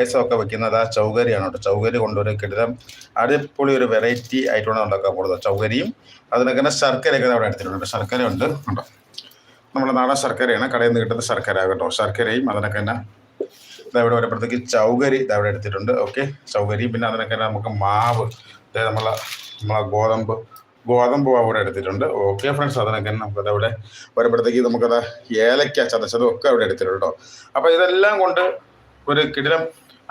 പായസമൊക്കെ വെക്കുന്നത് ആ ചൗകരിയാണ് കേട്ടോ. ചൗകരി കൊണ്ടൊരു കിടിലം അടിപൊളി ഒരു വെറൈറ്റി ആയിട്ടാണ് ഉണ്ടാക്കാൻ പോകുന്നത്. ചൗകരിയും അതിനൊക്കെ തന്നെ ശർക്കരയൊക്കെ അവിടെ എടുത്തിട്ടുണ്ട് ശർക്കര ഉണ്ട് കേട്ടോ നമ്മുടെ നാടൻ ശർക്കരയാണ്. കടയിൽ നിന്ന് കിട്ടുന്ന ശർക്കര കേട്ടോ. ശർക്കരയും അതിനൊക്കെ തന്നെ ഇതവിടെ വരുമ്പോഴത്തേക്ക് ചൗകരി ഇതാ അവിടെ എടുത്തിട്ടുണ്ട്. ഓക്കെ ചൗകരി പിന്നെ അതിനൊക്കെ നമുക്ക് മാവ്. അതായത് നമ്മളെ നമ്മളെ ഗോതമ്പ്. ഗോതമ്പ് മാവ് ഇവിടെ എടുത്തിട്ടുണ്ട്. ഓക്കെ ഫ്രണ്ട്സ് അതിനൊക്കെ തന്നെ നമുക്കത് അവിടെ വരുമ്പോഴത്തേക്ക് നമുക്കത് ഏലക്ക ചതച്ചതും ഒക്കെ അവിടെ എടുത്തിട്ടുണ്ട് കേട്ടോ. അപ്പോൾ ഇതെല്ലാം കൊണ്ട് ഒരു കിടിലം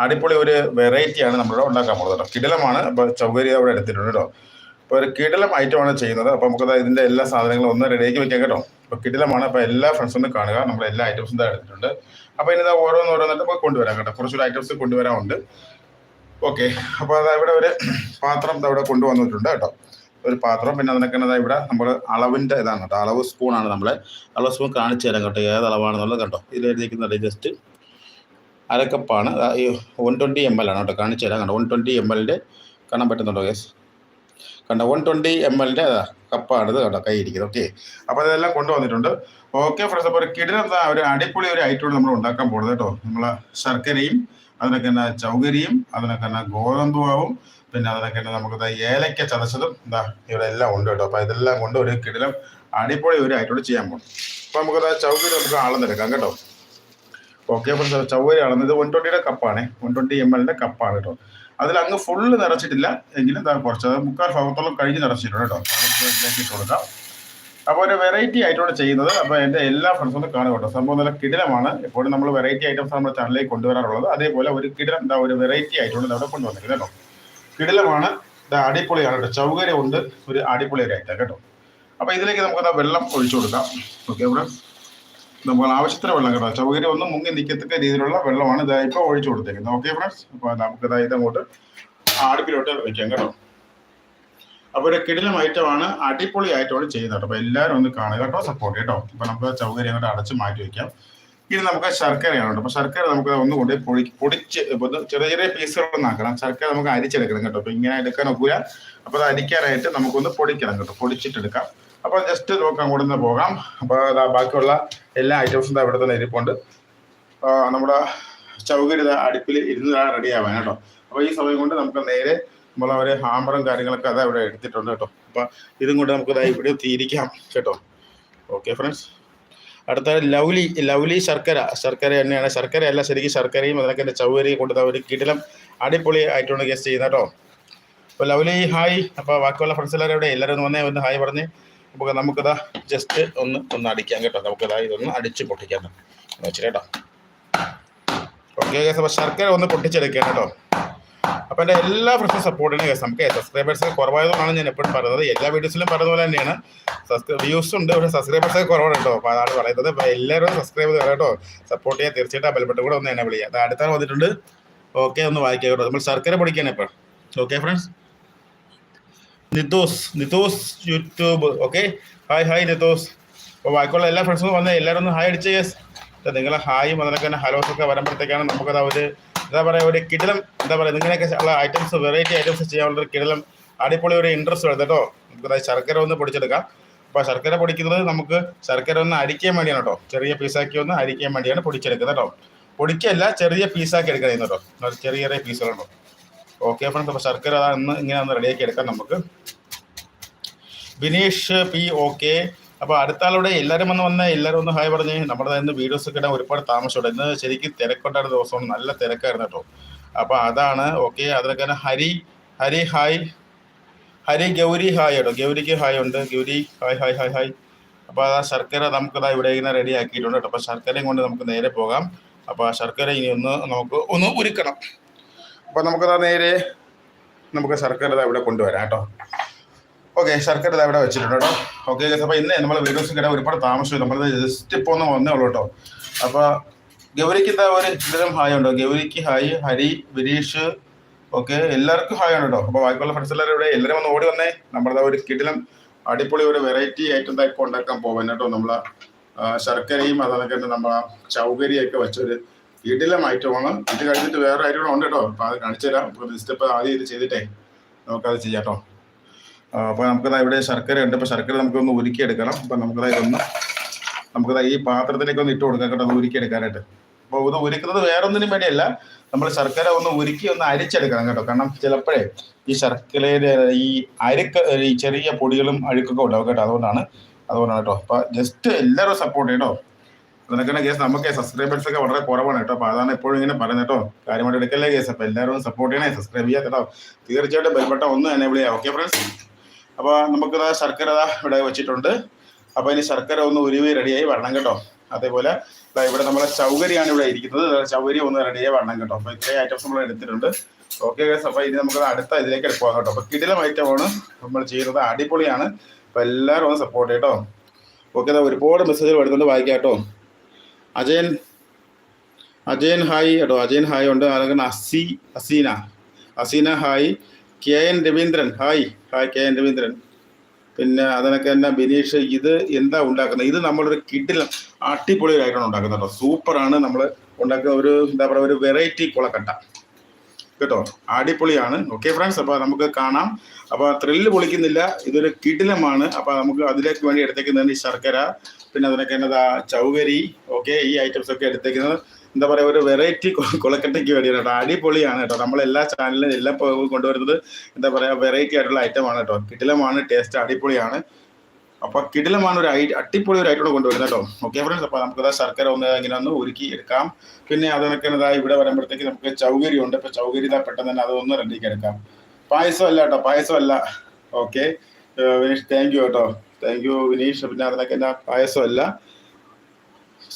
അടിപൊളി ഒരു വെറൈറ്റിയാണ് നമ്മളിവിടെ ഉണ്ടാക്കാൻ പോകുന്നത് കേട്ടോ. കിടിലമാണ്. അപ്പോൾ ചൗകരി അവിടെ എടുത്തിട്ടുണ്ട് കേട്ടോ. അപ്പോൾ ഒരു കിടിലം ഐറ്റമാണ് ചെയ്യുന്നത്. അപ്പോൾ നമുക്കത് ഇതിന്റെ എല്ലാ സാധനങ്ങളും ഒന്ന് റെഡിയാക്കി വെക്കാം കേട്ടോ. അപ്പോൾ കിടിലമാണ്. അപ്പോൾ എല്ലാ ഫ്രണ്ട്സും കാണുക. നമ്മൾ എല്ലാ ഐറ്റംസും ഇതാ എടുത്തിട്ടുണ്ട്. അപ്പോൾ ഇനി ഓരോന്ന് ഓരോന്നിട്ട് നമുക്ക് കൊണ്ടുവരാം കേട്ടോ. കുറച്ചൊരു ഐറ്റംസ് കൊണ്ടുവരാനുണ്ട്. ഓക്കെ അപ്പോൾ അതാ ഇവിടെ ഒരു പാത്രം ഇവിടെ കൊണ്ടുവന്നിട്ടുണ്ട് കേട്ടോ. ഒരു പാത്രം. പിന്നെ അതിനൊക്കെ ദാ ഇവിടെ നമ്മൾ അളവിന്റെ ഇതാണ് കേട്ടോ. അളവ് സ്പൂണാണ് നമ്മളെ. അളവ് സ്പൂൺ കാണിച്ചു തരാം കേട്ടോ. ഏത് അളവാണെന്നുള്ളത് കേട്ടോ. ഇതിലെഴുതിക്കുന്നുണ്ട് എഴുതിയിരിക്കുന്നത് ജസ്റ്റ് കപ്പാണ്. ഈ വൺ ട്വന്റി എം എൽ ആണ് കേട്ടോ കാണിച്ചു തരാം. കണ്ടോ വൺ ട്വന്റി എം എല്ലിന്റെ കാണാൻ പറ്റുന്നുണ്ടോ യെസ് കണ്ടോ വൺ ട്വന്റി എം എല്ലിന്റെ അതാ കപ്പാണിത് കേട്ടോ കൈ ഇരിക്കുന്നത്. ഓക്കെ അപ്പോൾ അതെല്ലാം കൊണ്ടുവന്നിട്ടുണ്ട്. ഓക്കെ ഫ്രണ്ട്സ് അപ്പോൾ ഒരു കിടിലം ഒരു അടിപൊളി ഒരു ഐറ്റമാണ് നമ്മൾ ഉണ്ടാക്കാൻ പോകുന്നത് കേട്ടോ. നമ്മൾ ശർക്കരയും അതിനൊക്കെ തന്നെ ചൗകരിയും അതിനൊക്കെ തന്നെ ഗോതമ്പുവാവും പിന്നെ അതിനൊക്കെ തന്നെ നമുക്ക് ഏലക്ക ചതച്ചതും എന്താ ഇവിടെ എല്ലാം ഉണ്ട് കേട്ടോ. അപ്പോൾ ഇതെല്ലാം കൊണ്ട് ഒരു കിടിലം അടിപൊളി ഒരു ഐറ്റോട് ചെയ്യാൻ പോകും അപ്പോൾ നമുക്ക് ചൗകരി നമുക്ക് ആളെന്നെടുക്കാം കേട്ടോ. ഓക്കെ അപ്പോൾ ചൗകര്യം ഇത് വൺ ട്വന്റിയുടെ കപ്പാണ് വൺ ട്വന്റി എം എല്ലിന്റെ കപ്പാണ് കേട്ടോ. അതിൽ അങ്ങ് ഫുള്ള് നിറച്ചിട്ടില്ല. എങ്കിലും കുറച്ച് അത് മുക്കാൽ ഭാഗത്തോളം കഴിഞ്ഞ് നിറച്ചിട്ടുണ്ട് കേട്ടോ. കൊടുക്കാം. അപ്പോൾ ഒരു വെറൈറ്റി ആയിട്ടാണ് ചെയ്യുന്നത്. അപ്പോൾ എന്റെ എല്ലാ ഫ്രണ്ട്സും കാണുക കേട്ടോ. സംഭവം നല്ല കിടിലമാണ്. എപ്പോഴും നമ്മൾ വെറൈറ്റി ഐറ്റംസ് നമ്മുടെ ചാനലിലേക്ക് കൊണ്ടുവരാറുള്ളത്. അതേപോലെ ഒരു കിടിലം എന്താ ഒരു വെറൈറ്റി ആയിട്ടാണ് അവിടെ കൊണ്ടുവന്നിരിക്കുന്നത് കേട്ടോ. കിടിലമാണ്. അടിപൊളിയാണ് കേട്ടോ. ചൗകര്യം ഉണ്ട് ഒരു അടിപൊളി ഒരു ഐറ്റം കേട്ടോ. അപ്പോൾ ഇതിലേക്ക് നമുക്ക് വെള്ളം ഒഴിച്ചു കൊടുക്കാം. ഓക്കെ ഇവിടെ നമുക്ക് ആവശ്യത്തിന് വെള്ളം കേട്ടോ. സൗകര്യം ഒന്നും മുങ്ങി നിൽക്കത്തക്ക രീതിയിലുള്ള വെള്ളമാണ് ഇതാ ഇപ്പോൾ ഒഴിച്ചു കൊടുത്തേക്കുന്നത്. ഓക്കെ ഫ്രണ്ട്സ് അപ്പോൾ നമുക്ക് ഇതാ ഇതങ്ങോട്ട് അടുപ്പിലോട്ട് വെക്കാം കേട്ടോ. അപ്പോൾ ഒരു കിടിലം ഐറ്റമാണ് അടിപൊളി ആയിട്ടാണ് ചെയ്യുന്നത്. അപ്പോൾ എല്ലാവരും ഒന്ന് കാണുക കേട്ടോ സപ്പോർട്ട് കേട്ടോ. അപ്പോൾ നമുക്ക് സൗകര്യം അങ്ങോട്ട് അടച്ച് മാറ്റി വയ്ക്കാം ഇനി നമുക്ക് ശർക്കരയാണ് കേട്ടോ അപ്പോൾ ശർക്കര നമുക്ക് ഒന്ന് കൊണ്ട് പൊടി പൊടിച്ച് ചെറിയ ചെറിയ പീസുകളൊന്നാക്കണം ശർക്കര നമുക്ക് അരിച്ചെടുക്കണം കേട്ടോ. അപ്പോൾ ഇങ്ങനെ എടുക്കാൻ ഒക്കില്ല അപ്പോൾ അത് അരിക്കാനായിട്ട് നമുക്കൊന്ന് പൊടിക്കണം കേട്ടോ. പൊടിച്ചിട്ടെടുക്കാം. അപ്പോൾ ജസ്റ്റ് നമുക്ക് അങ്ങോട്ട് നിന്ന് പോകാം. അപ്പോൾ ബാക്കിയുള്ള എല്ലാ ഐറ്റംസും ഇവിടെ തന്നെ ഇരിപ്പുണ്ട്. നമ്മുടെ ചൗകര്യത അടുപ്പിൽ ഇരുന്ന് റെഡി ആവാൻ കേട്ടോ. അപ്പോൾ ഈ സമയം കൊണ്ട് നമുക്ക് നേരെ നമ്മളെ ഒരു ഹാമറും കാര്യങ്ങളൊക്കെ അതാ ഇവിടെ എടുത്തിട്ടുണ്ട് കേട്ടോ. അപ്പോൾ ഇതും കൊണ്ട് നമുക്ക് ദാ ഇവിടെ തീരിക്കാം കേട്ടോ. ഓക്കെ ഫ്രണ്ട്സ് അടുത്ത ലൗലി ലൗലി ശർക്കര. ശർക്കര തന്നെയാണ് ശർക്കര അല്ല ശരിക്കും ശർക്കരയും അതിനൊക്കെ എന്റെ ചൗകര്യം കൊണ്ട് ദാ ഒരു കിടിലം അടിപൊളി ആയിട്ടാണ് ഗസ്റ്റ് ചെയ്യുന്നത് കേട്ടോ. അപ്പോൾ ലൗലി ഹായ് അപ്പോൾ ബാക്കിയുള്ള ഫ്രണ്ട്സ് എല്ലാവരും ഇവിടെ എല്ലാവരും ഒന്ന് വന്നേ ഒന്ന് ഹായ് പറഞ്ഞ്. നമുക്ക് നമുക്കിതാ ജസ്റ്റ് ഒന്ന് ഒന്ന് അടിക്കാം കേട്ടോ. നമുക്കിതാ ഇതൊന്ന് അടിച്ച് പൊട്ടിക്കാം വെച്ചിട്ട് കേട്ടോ. ഓക്കെ അപ്പോൾ ശർക്കര ഒന്ന് പൊട്ടിച്ചെടുക്കാം കേട്ടോ. അപ്പോൾ എന്റെ എല്ലാ ഫ്രണ്ട്സും സപ്പോർട്ടിന് കേസ് നമുക്ക് സബ്സ്ക്രൈബേഴ്സ് കുറവായതുകൊണ്ടാണ് ഞാൻ എപ്പോഴും പറയുന്നത്. എല്ലാ വീഡിയോസിലും പറയുന്ന പോലെ തന്നെയാണ്. വ്യൂസ് ഉണ്ട് പക്ഷേ സബ്സ്ക്രൈബേഴ്സ് ഒക്കെ കുറവാണ് കേട്ടോ. അപ്പോൾ അതാണ് പറയുന്നത്. എല്ലാവരും സബ്സ്ക്രൈബ് ചെയ്ത് കേട്ടോ. സപ്പോർട്ട് ചെയ്യാൻ തീർച്ചയായിട്ടും ബെൽബട്ടൺ കൂടെ ഒന്ന് എന്നെ വിളിക്കുക അത് അടുത്താണ് വന്നിട്ടുണ്ട്. ഓക്കെ ഒന്ന് വായിക്കാം കേട്ടോ. നമ്മൾ ശർക്കര പൊടിക്കാണ് ഇപ്പോൾ okay friends Nithos Nithos YouTube okay hi hi Nithos അപ്പോൾ ബാക്കിയുള്ള എല്ലാ ഫ്രണ്ട്സും വന്ന് എല്ലാവരും ഒന്ന് ഹായ് അടിച്ച് യെസ് നിങ്ങളെ ഹായും അതിനൊക്കെ തന്നെ ഹലോസ് ഒക്കെ വരുമ്പോഴത്തേക്കാണ് നമുക്കത് ഒരു എന്താ പറയുക ഒരു കിടലം എന്താ പറയുക ഇങ്ങനെയൊക്കെ ഉള്ള ഐറ്റംസ് വെറൈറ്റി ഐറ്റംസ് ചെയ്യാനുള്ള ഒരു കിടലം അടിപൊളി ഒരു ഇൻട്രസ്റ്റ് വരുന്നത് കേട്ടോ. നമുക്കത് ശർക്കര ഒന്ന് പൊടിച്ചെടുക്കാം. അപ്പോൾ ശർക്കര പൊടിക്കുന്നത് നമുക്ക് ശർക്കര ഒന്ന് അരിക്കാൻ വേണ്ടിയാണ് കേട്ടോ. ചെറിയ പീസാക്കി ഒന്ന് അരിക്കാൻ വേണ്ടിയാണ് പൊടിച്ചെടുക്കുന്നത് കേട്ടോ. പൊടിക്കല്ല ചെറിയ പീസാക്കി എടുക്കുന്നത് കേട്ടോ. ചെറിയ ചെറിയ പീസുകളുണ്ടോ ഓക്കെ ഫ്രണ്ട്സ് അപ്പോൾ ശർക്കര അതാ ഒന്ന് ഇങ്ങനെ ഒന്ന് റെഡിയാക്കി എടുക്കാം നമുക്ക്. ബിനീഷ് പി ഓക്കെ അപ്പോൾ അടുത്ത ആളോടെ എല്ലാവരും വന്ന് വന്ന എല്ലാവരും ഒന്ന് ഹായ് പറഞ്ഞ്. നമ്മുടെ ഇന്ന് വീഡിയോസ് ഒക്കെ ഇടാൻ ഒരുപാട് താമസമുണ്ട്. ഇന്ന് ശരിക്കും തിരക്കുണ്ടായിരുന്ന ദിവസമാണ്. നല്ല തിരക്കായിരുന്നു കേട്ടോ. അപ്പോൾ അതാണ് ഓക്കെ അതിനൊക്കെ ഹരി ഹരി ഹായ്. ഹരി ഗൗരി ഹായ് കേട്ടോ. ഗൗരിക്ക് ഹായ് ഉണ്ട്. Gauri hi hi hi hi. അപ്പോൾ ആ ശർക്കര നമുക്കതാ ഇവിടെ ഇങ്ങനെ റെഡി ആക്കിയിട്ടുണ്ട് കേട്ടോ. അപ്പോൾ ശർക്കരയും കൊണ്ട് നമുക്ക് നേരെ പോകാം. അപ്പോൾ ആ ശർക്കര ഇനി ഒന്ന് നമുക്ക് ഒന്ന് ഉരുക്കണം. അപ്പോൾ നമുക്കതാ നേരെ നമുക്ക് ശർക്കര ഇവിടെ കൊണ്ടുവരാം കേട്ടോ. ഓക്കെ ശർക്കര ഇവിടെ വെച്ചിട്ടുണ്ട് കേട്ടോ. ഓക്കെ അപ്പോൾ ഇന്ന് നമ്മൾ വീഡിയോസ് കിട്ടാൻ ഒരുപാട് താമസമില്ല നമ്മൾ ജസ്റ്റ് ഇപ്പോൾ ഒന്ന് വന്നേ ഉള്ളൂ കേട്ടോ. അപ്പോൾ ഗൗരിക്ക് എന്താ ഒരു ഇതിലും ഹായ് ഉണ്ടോ? ഗൗരിക്ക് ഹായ് ഹരി ബിരീഷ് ഓക്കെ എല്ലാവർക്കും ഹായ് ഉണ്ട് കേട്ടോ. അപ്പോൾ ബാക്കിയുള്ള ഫ്രണ്ട്സ് എല്ലാവരും ഇവിടെ എല്ലാവരും ഒന്ന് ഓടി വന്നേ. നമ്മുടെ ഒരു കിടിലം അടിപൊളി ഒരു വെറൈറ്റി ഐറ്റം എന്താ ഉണ്ടാക്കാൻ പോകാൻ കേട്ടോ. നമ്മളെ ശർക്കരയും അതൊക്കെ നമ്മൾ ചൗകരിയൊക്കെ വെച്ചൊരു കിടിലം ഐറ്റമാണ് ഇത് കഴിഞ്ഞിട്ട് വേറെ ഐറ്റം ഉണ്ട് കേട്ടോ അപ്പോൾ അത് കാണിച്ചു തരാം. അപ്പോൾ സ്റ്റെപ്പ് ആദ്യം ഇത് ചെയ്തിട്ടേ നമുക്കത് ചെയ്യാം കേട്ടോ അപ്പോൾ നമുക്കത് ഇവിടെ ശർക്കര ഉണ്ട്. അപ്പോൾ ശർക്കര നമുക്കൊന്ന് ഉരുക്കിയെടുക്കണം. അപ്പോൾ നമുക്കത് ഇതൊന്ന് നമുക്കത് ഈ പാത്രത്തിലേക്ക് ഒന്ന് ഇട്ട് കൊടുക്കാം കേട്ടോ. ഒന്ന് ഉരുക്കിയെടുക്കാനായിട്ട്. അപ്പോൾ ഇത് ഉരുക്കുന്നത് വേറൊന്നിനും വേണ്ടിയല്ല. നമ്മൾ ശർക്കര ഒന്ന് ഉരുക്കി ഒന്ന് അരിച്ചെടുക്കണം കേട്ടോ. കാരണം ചിലപ്പോഴേ ഈ ശർക്കരയുടെ ഈ അരുക്ക് ഈ ചെറിയ പൊടികളും അഴുക്കൊക്കെ ഉണ്ടാവും കേട്ടോ. അതുകൊണ്ടാണ്. അതുകൊണ്ടാണ് കേട്ടോ. അപ്പോൾ ജസ്റ്റ് എല്ലാവരും സപ്പോർട്ട് ചെയ്യട്ടോ അതിനൊക്കെ കേസ് നമുക്ക് സബ്സ്ക്രൈബേഴ്സ് ഒക്കെ വളരെ കുറവാണ് കേട്ടോ. അപ്പോൾ അതാണ് എപ്പോഴും ഇങ്ങനെ പറയുന്നത് കേട്ടോ. കാര്യമായിട്ട് എടുക്കല്ലേ കേസ് അപ്പോൾ എല്ലാവരും സപ്പോർട്ട് ചെയ്യണേ സബ്സ്ക്രൈബ് ചെയ്യാം കേട്ടോ. തീർച്ചയായിട്ടും ബെൽബട്ട ഒന്ന് എനേബിൾ ചെയ്യാം ഓക്കെ ഫ്രണ്ട്സ് അപ്പോൾ നമുക്ക് ശർക്കര ഇവിടെ വെച്ചിട്ടുണ്ട്. അപ്പോൾ ഇനി ശർക്കര ഒന്ന് ഉരുവി റെഡിയായി വരണം കേട്ടോ. അതേപോലെ ഇവിടെ നമ്മുടെ ചൗകരിയാണ് ഇവിടെ ഇരിക്കുന്നത്. ചൗകരി ഒന്ന് റെഡിയായി വരണം കേട്ടോ. അപ്പോൾ ഇത്രയും ഐറ്റംസ് നമ്മൾ എടുത്തിട്ടുണ്ട്. ഓക്കെ ഗൈസ് അപ്പോൾ ഇനി നമുക്ക് അടുത്ത ഇതിലേക്ക് പോകാം കേട്ടോ. അപ്പോൾ കിടിലം ഐറ്റമാണ് നമ്മൾ ചെയ്യുന്നത്. അടിപൊളിയാണ്. അപ്പോൾ എല്ലാവരും ഒന്ന് സപ്പോർട്ട് ചെയ്യട്ടോ ഓക്കെ ഒരുപാട് മെസ്സേജുകൾ വരുന്നുണ്ട് വായിക്കാം കേട്ടോ. അജയൻ അജയൻ ഹായ് കേട്ടോ അജയൻ ഹായ് ഉണ്ട്. അതുപോലെ Asi Aseena. Aseena hi K N Raveendran hi hi K N Raveendran. പിന്നെ അതിനൊക്കെ തന്നെ ബിനീഷ് ഇത് എന്താ ഉണ്ടാക്കുന്നത്? ഇത് നമ്മളൊരു കിഡിൽ അടിപൊളിയായിട്ടാണ് ഉണ്ടാക്കുന്നത് കേട്ടോ. സൂപ്പറാണ് നമ്മൾ ഉണ്ടാക്കുന്ന ഒരു എന്താ പറയുക ഒരു വെറൈറ്റി കുളക്കട്ട. കേട്ടോ? അടിപൊളിയാണ്. ഓക്കെ ഫ്രണ്ട്സ് അപ്പോൾ നമുക്ക് കാണാം. അപ്പോൾ ത്രില്ല് പൊളിക്കുന്നില്ല. ഇതൊരു കിടിലമാണ്. അപ്പോൾ നമുക്ക് അതിലേക്ക് വേണ്ടി എടുത്തേക്കുന്നതാണ് ഈ ശർക്കര. പിന്നെ അതിനൊക്കെ എന്നതാ ചൗകരി ഓക്കെ ഈ ഐറ്റംസ് ഒക്കെ എടുത്തേക്കുന്നത്. എന്താ പറയുക ഒരു വെറൈറ്റി കുളക്കട്ടയ്ക്ക് വേണ്ടിയാണ് കേട്ടോ. അടിപൊളിയാണ് കേട്ടോ. നമ്മൾ എല്ലാ ചാനലിലും എല്ലാം കൊണ്ടുവരുന്നത് എന്താ പറയുക വെറൈറ്റി ആയിട്ടുള്ള ഐറ്റമാണ് കേട്ടോ. കിടിലമാണ് ടേസ്റ്റ് അടിപൊളിയാണ്. അപ്പോൾ കിടിലമാണ് ഒരു ഐ അടിപൊളി ഒരു ഐറ്റം കൊണ്ടുവരുന്നത് കേട്ടോ. ഓക്കെ ഫ്രണ്ട്സ് അപ്പോൾ നമുക്ക് ശർക്കര ഒന്ന് ഇങ്ങനെ ഒന്ന് ഒരുക്കി എടുക്കാം. പിന്നെ അതൊക്കെ ഇവിടെ വരുമ്പോഴത്തേക്ക് നമുക്ക് ചൗകരി ഉണ്ട്. ഇപ്പൊ ചൗകരി ഇതാ പെട്ടെന്ന് തന്നെ അതൊന്ന് റെഡിക്ക് എടുക്കാം. പായസം അല്ല കേട്ടോ പായസം അല്ല ഓക്കെ വിനീഷ് താങ്ക് യു കേട്ടോ. Thank you Vineesh. പിന്നെ അതിനൊക്കെ എന്നാ പായസം അല്ല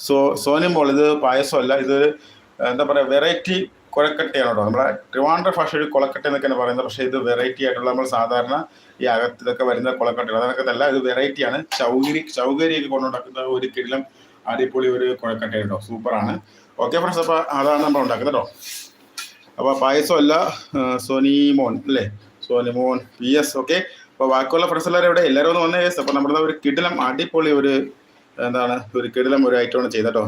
സോ സോനിമോൾ ഇത് അല്ല ഇത് എന്താ പറയുക വെറൈറ്റി കുഴക്കട്ടയാണ് കേട്ടോ നമ്മളെ ട്രിവാൻഡ്ര ഭാഷയിൽ കൊലക്കട്ട എന്നൊക്കെയാണ് പറയുന്നത്. പക്ഷേ ഇത് വെറൈറ്റി ആയിട്ടുള്ള നമ്മൾ സാധാരണ ഈ അകത്തിലൊക്കെ വരുന്ന കൊലക്കട്ടകൾ. അതൊക്കെ അല്ല ഇത് വെറൈറ്റിയാണ് ചൗകരി ചൗകരിയൊക്കെ കൊണ്ടുണ്ടാക്കുന്ന ഒരു കിടിലം അടിപൊളി ഒരു കുഴക്കട്ട കേട്ടോ സൂപ്പറാണ് ഓക്കെ ഫ്രണ്ട്സ് അപ്പോൾ അതാണ് നമ്മൾ ഉണ്ടാക്കുന്നത് കേട്ടോ അപ്പോൾ പായസം അല്ല സോനിമോൻ അല്ലേ? സോനിമോൻ പി എസ് ഓക്കെ അപ്പോൾ ബാക്കിയുള്ള ഫ്രണ്ട്സ് എല്ലാവരും ഇവിടെ എല്ലാവരും ഒന്ന് വന്നേ അപ്പോൾ നമ്മുടെ ഒരു കിടിലം അടിപൊളി ഒരു എന്താണ് ഒരു കിടിലം ഒരു ഐറ്റമാണ് ചെയ്തട്ടോ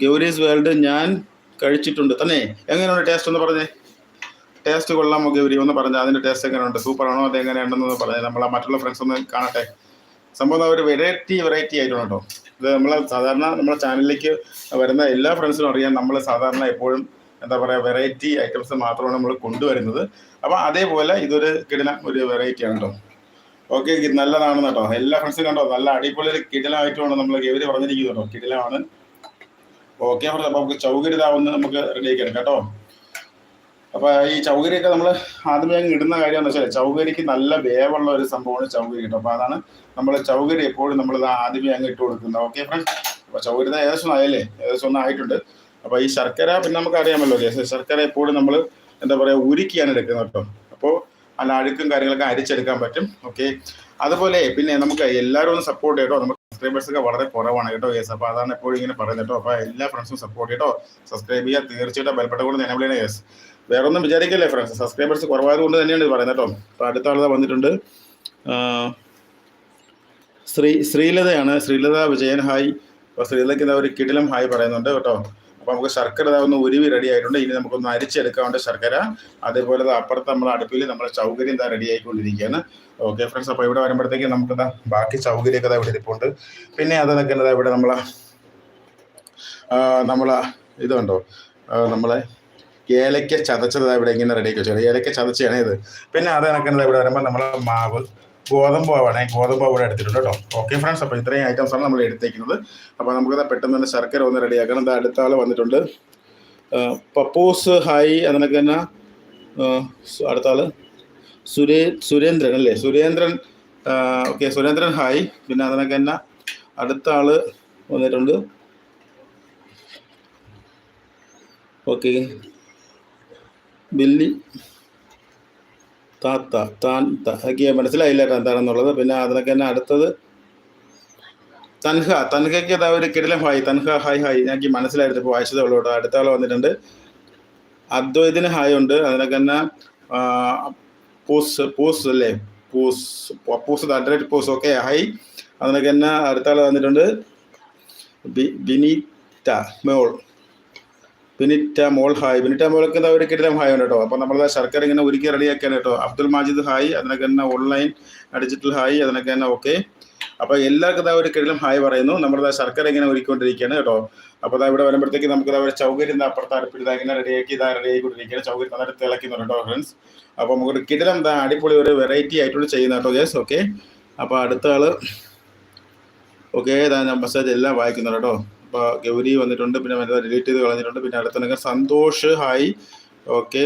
ഗൗരീസ് വേൾഡ് ഞാൻ കഴിച്ചിട്ടുണ്ട്. തന്നെ എങ്ങനെയുണ്ട് ടേസ്റ്റ് ഒന്ന് പറഞ്ഞേ? ടേസ്റ്റ് കൊള്ളാമോ ഗൗരി ഒന്ന് പറഞ്ഞാൽ അതിന്റെ ടേസ്റ്റ് എങ്ങനെയുണ്ട്? സൂപ്പറാണോ അത് എങ്ങനെയുണ്ടെന്ന് പറഞ്ഞേ. നമ്മളെ മറ്റുള്ള ഫ്രണ്ട്സ് ഒന്ന് കാണട്ടെ. സംഭവം ഒരു വെറൈറ്റി വെറൈറ്റി ആയിട്ടുണ്ട് കേട്ടോ. ഇത് നമ്മൾ സാധാരണ നമ്മുടെ ചാനലിലേക്ക് വരുന്ന എല്ലാ ഫ്രണ്ട്സിനും അറിയാം. നമ്മൾ സാധാരണ എപ്പോഴും എന്താ പറയുക വെറൈറ്റി ഐറ്റംസ് മാത്രമാണ് നമ്മൾ കൊണ്ടുവരുന്നത്. അപ്പോൾ അതേപോലെ ഇതൊരു കിടന ഒരു വെറൈറ്റിയാണ് കേട്ടോ. ഓക്കെ നല്ലതാണ് കേട്ടോ. എല്ലാ ഫ്രണ്ട്സും കണ്ടോ? നല്ല അടിപൊളി ഒരു കിടിലമായിട്ടുമാണ് നമ്മൾ ഗൗരി പറഞ്ഞിരിക്കുന്നത് കേട്ടോ. കിടിലമാണ് ഓക്കെ അപ്പോൾ നമുക്ക് ചൗകരിതാവുന്ന നമുക്ക് റെഡി എടുക്കാം കേട്ടോ. അപ്പോൾ ഈ ചൗകരിയൊക്കെ നമ്മൾ ആദ്യമേ അങ്ങ് ഇടുന്ന കാര്യം എന്ന് വെച്ചാൽ ചൗകരിക്ക് നല്ല വേവുള്ള ഒരു സംഭവമാണ് ചൗകരി കേട്ടോ. അപ്പോൾ അതാണ് നമ്മൾ ചൗകരി എപ്പോഴും നമ്മൾ ആദ്യമേ അങ്ങ് ഇട്ട് കൊടുക്കുന്നത്. ഓക്കെ ഫ്രണ്ട്സ് അപ്പൊ ചൗകരി ഏകദേശം ആയല്ലേ? ഏകദേശം ഒന്നും ആയിട്ടുണ്ട്. അപ്പോൾ ഈ ശർക്കര പിന്നെ നമുക്ക് അറിയാമല്ലോ ശർക്കര എപ്പോഴും നമ്മൾ എന്താ പറയുക ഉരുക്കിയാണ് എടുക്കുന്നത് കേട്ടോ. അപ്പോൾ അല്ല അഴുക്കും കാര്യങ്ങളൊക്കെ അരിച്ചെടുക്കാൻ പറ്റും. ഓക്കെ അതുപോലെ പിന്നെ നമുക്ക് എല്ലാവരും ഒന്ന് സപ്പോർട്ട് ചെയ്യട്ടോ നമുക്ക് സബ്സ്ക്രൈബേഴ്സ് ഒക്കെ വളരെ കുറവാണ് കേട്ടോ യെസ് അപ്പോൾ അതാണ് എപ്പോഴും ഇങ്ങനെ പറയുന്നത് കേട്ടോ. അപ്പോൾ എല്ലാ ഫ്രണ്ട്സും സപ്പോർട്ട് ചെയ്യട്ടോ സബ്സ്ക്രൈബ് ചെയ്യുക തീർച്ചയായിട്ടും ബലപ്പെട്ട കൊണ്ട് എനേബിൾ ചെയ്യണേ യെസ് വേറെ ഒന്നും വിചാരിക്കല്ലേ ഫ്രണ്ട്സ് സബ്സ്ക്രൈബേഴ്സ് കുറവായത് കൊണ്ട് തന്നെയാണ് ഇത് പറയുന്നത് കേട്ടോ. അപ്പോൾ അടുത്ത ആളുകൾ വന്നിട്ടുണ്ട്. ശ്രീ ശ്രീലതയാണ്. ശ്രീലത വിജയൻ ഹായ് ശ്രീലതയ്ക്ക് ഒരു കിടിലം ഹായ് പറയുന്നുണ്ട് കേട്ടോ. അപ്പോൾ നമുക്ക് ശർക്കര ഒന്ന് ഉരുവി റെഡി ആയിട്ടുണ്ട്. ഇനി നമുക്കൊന്ന് അരിച്ചെടുക്കാണ്ട് ശർക്കര അതേപോലെ അപ്പുറത്ത് നമ്മുടെ അടുപ്പിൽ നമ്മുടെ സൗകര്യം ഇതാ റെഡി ആയിക്കൊണ്ടിരിക്കുകയാണ്. ഓക്കെ ഫ്രണ്ട്സ് അപ്പോൾ ഇവിടെ വരുമ്പോഴത്തേക്ക് നമുക്ക് ബാക്കി സൗകര്യമൊക്കെ ഇവിടെ ഇരിപ്പുണ്ട്. പിന്നെ അതൊക്കെ ഇതാ ഇവിടെ നമ്മളെ നമ്മളെ ഇതുണ്ടോ നമ്മളെ ഏലയ്ക്ക ചതച്ചത് ഇവിടെ ഇങ്ങനെ റെഡി ആക്കി വെച്ചത് ഏലയ്ക്ക ചതച്ചാണ് ഇത്. പിന്നെ അത് കണക്കുന്നത് ഇവിടെ വരുമ്പോൾ നമ്മളെ മാവ് ഗോതമ്പ് മാവാണ്. ഗോതമ്പ് ഇവിടെ എടുത്തിട്ടുണ്ട് കേട്ടോ. ഓക്കെ ഫ്രണ്ട്സ് അപ്പോൾ ഇത്രയും ഐറ്റംസ് ആണ് നമ്മൾ എടുത്തേക്കുന്നത്. അപ്പോൾ നമുക്കത് പെട്ടെന്ന് തന്നെ ശർക്കര ഒന്ന് റെഡിയാക്കണം ഇത് അടുത്ത ആൾ വന്നിട്ടുണ്ട്. പപ്പൂസ് ഹായ് അതിനൊക്കെ തന്നെ. അടുത്ത ആൾ. സുരേ സുരേന്ദ്രൻ അല്ലേ? Surendran okay Surendran hi. പിന്നെ അതിനൊക്കെ തന്നെ അടുത്ത ആൾ വന്നിട്ടുണ്ട്. ഓക്കെ ബില്ലി താത്ത താൻ ത- എനിക്ക് മനസ്സിലായില്ല എന്താണെന്നുള്ളത്. പിന്നെ അതിനൊക്കെ തന്നെ അടുത്തത്? തൻഹ. തൻഹയ്ക്ക് അതാ ഒരു കിടിലം ഹായ്. Tanha hi hi. എനിക്ക് മനസ്സിലായിരുന്നു ഇപ്പോൾ വായിച്ചതേ ഉള്ളൂ കേട്ടോ. അടുത്ത ആൾ വന്നിട്ടുണ്ട്. അദ്വൈതിന് ഹായ് ഉണ്ട്. അതിനൊക്കെ തന്നെ പൂസ് പൂസ് അല്ലേ? Poos Poos alright Poos. Okay hi. അതിനൊക്കെ തന്നെ അടുത്ത ആൾ വന്നിട്ടുണ്ട്. ബിനിറ്റ മോൾ. ബിനിറ്റ മോൾ ഹായ്. മോൾക്ക് എന്താ ഒരു കിടിലം ഹായ് കേട്ടോ. അപ്പോൾ നമ്മൾ ശർക്കര ഇങ്ങനെ ഒരുക്കി റെഡിയാക്കാൻ കേട്ടോ. അബ്ദുൽ മാജിദ് ഹായ് അതിനൊക്കെ തന്നെ ഓൺലൈൻ ഡിജിറ്റൽ ഹായ് അതിനൊക്കെ തന്നെ ഓക്കെ. അപ്പോൾ എല്ലാവർക്കും ഇതാ ഒരു കിടിലം ഹായ് പറയുന്നു. നമ്മുടെ ശർക്കര ഇങ്ങനെ ഒരുക്കൊണ്ടിരിക്കുകയാണ് കേട്ടോ. അപ്പോൾ ഇതാ ഇവിടെ വരുമ്പോഴത്തേക്ക് നമുക്ക് ഇതാ ഒരു ചൗകര്യം അപ്പുറത്ത് അടുപ്പിൽ ഇതാ ഇങ്ങനെ റെഡിയാക്കി ഇതാ റെഡി ആയിക്കൊണ്ടിരിക്കുകയാണ്. ചൗകര്യം നന്നായിട്ട് തിളക്കുന്നുണ്ട് കേട്ടോ ഫ്രണ്ട്സ് അപ്പോൾ നമുക്ക് കിടിലം എന്താ അടിപൊളി ഒരു വെറൈറ്റി ആയിട്ടുള്ള ചെയ്യുന്ന കേട്ടോ യെസ് ഓക്കെ. അപ്പോൾ അടുത്ത ആൾ. ഓക്കെ ഇതാ മെസ്സേജ് എല്ലാം വായിക്കുന്നുണ്ട് കേട്ടോ. അപ്പോൾ ഗൗരി വന്നിട്ടുണ്ട് പിന്നെ വനിത ഡിലീറ്റ് ചെയ്ത് കളഞ്ഞിട്ടുണ്ട് പിന്നെ അടുത്ത സന്തോഷ് ഹായ് ഓക്കെ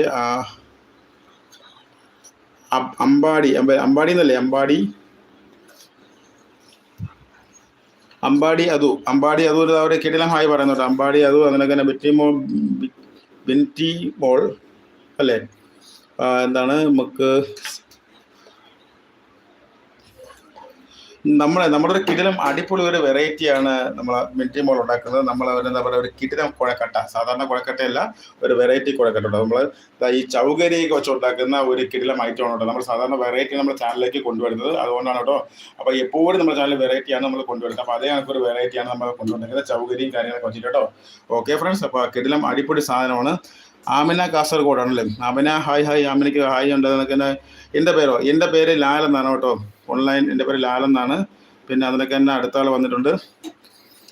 അമ്പാടി അമ്പാടി എന്നല്ലേ അമ്പാടി? അമ്പാടി അതു അമ്പാടി അതു ഒരു അവരെ കിടിലം ഹായ് പറയുന്നുണ്ട് അമ്പാടി അതു അതിനൊക്കെ തന്നെ ബിറ്റി മോൾ ബിന്റി മോൾ അല്ലേ? എന്താണ് നമുക്ക് നമ്മളെ നമ്മുടെ ഒരു കിടിലം അടിപൊളി ഒരു വെറൈറ്റിയാണ് നമ്മൾ മിൽറ്റി മോൾ ഉണ്ടാക്കുന്നത്. നമ്മൾ എന്താ പറയുക ഒരു കിടിലം കുഴക്കട്ട. സാധാരണ കുഴക്കട്ടയല്ല ഒരു വെറൈറ്റി കുഴക്കട്ട നമ്മൾ ഈ ചൗകരിയൊക്കെ വെച്ച് ഉണ്ടാക്കുന്ന ഒരു കിടിലം ഐറ്റം കേട്ടോ. നമ്മൾ സാധാരണ വെറൈറ്റി നമ്മൾ ചാനലിലേക്ക് കൊണ്ടുവരുന്നത്. അതുകൊണ്ടാണ് കേട്ടോ. അപ്പോൾ എപ്പോഴും നമ്മുടെ ചാനൽ വെറൈറ്റിയാണ് നമ്മൾ കൊണ്ടുവരുന്നത്. അപ്പോൾ അതേ കണക്ക് ഒരു വെറൈറ്റിയാണ് നമ്മൾ കൊണ്ടുവന്നിരിക്കുന്നത്. ചൗകരിയും കാര്യങ്ങളൊക്കെ വെച്ചിട്ട് കേട്ടോ. ഓക്കെ ഫ്രണ്ട്സ് അപ്പോൾ കിടിലം അടിപൊളി സാധനമാണ്. ആമിന കാസർഗോഡാണ് ആണല്ലേ ആമിന ഹായ് ഹായ് ആമിനയ്ക്ക് ഹായ് ഉണ്ട് എന്നൊക്കെ തന്നെ എന്റെ പേരോ? എന്റെ പേര് ലാൽ എന്നാണ് കേട്ടോ. ഓൺലൈൻ എന്റെ പേര് ലാൽ എന്നാണ്. പിന്നെ അതിനൊക്കെ തന്നെ അടുത്ത ആൾ വന്നിട്ടുണ്ട്.